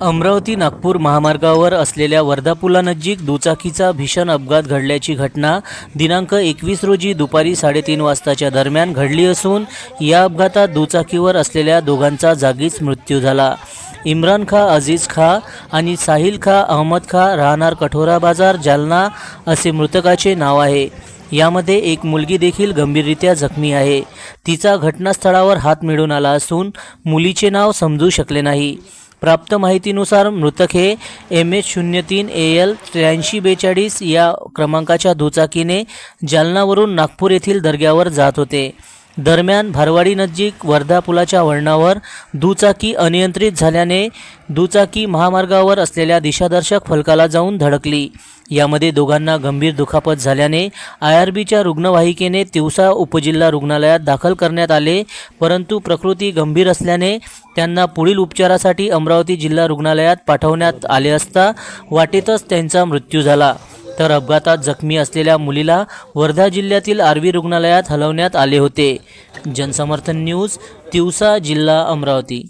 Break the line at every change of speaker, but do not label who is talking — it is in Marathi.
अमरावती नागपूर महामार्गावर असलेल्या वर्धा पुलानजीक दुचाकीचा भीषण अपघात घडल्याची घटना दिनांक एकवीस रोजी दुपारी साडेतीन वाजताच्या दरम्यान घडली असून या अपघातात दुचाकीवर असलेल्या दोघांचा जागीच मृत्यू झाला. इम्रान खा अजीज खा आणि साहिल खा अहमद खा राहणार कठोरा बाजार जालना असे मृतकाचे नाव आहे. यामध्ये एक मुलगी देखील गंभीररित्या जखमी आहे. तिचा घटनास्थळावर हात मिळून आला असून मुलीचे नाव समजू शकले नाही. प्राप्त माहितीनुसार मृतक हे एम एच शून्य तीन ए एल त्र्याऐंशी बेचाळीस या क्रमांकाच्या दुचाकीने जालनावरून नागपूर येथील दर्ग्यावर जात होते. दरम्यान भारवाडी नजीक वर्धा पुलाच्या वळणावर दुचाकी अनियंत्रित झाल्याने दुचाकी महामार्गावर असलेल्या दिशादर्शक फलकाला जाऊन धडकली. यामध्ये दोघांना गंभीर दुखापत झाल्याने आय आर बीच्या रुग्णवाहिकेने तिवसा उपजिल्हा रुग्णालयात दाखल करण्यात आले परंतु प्रकृती गंभीर असल्याने त्यांना पुढील उपचारासाठी अमरावती जिल्हा रुग्णालयात पाठवण्यात आले असता वाटेतच त्यांचा मृत्यू झाला. तर अपघातात जखमी असलेल्या मुलीला वर्धा जिल्ह्यातील आर्वी रुग्णालयात हलवण्यात आले होते. जनसमर्थन न्यूज तिवसा जिल्हा अमरावती.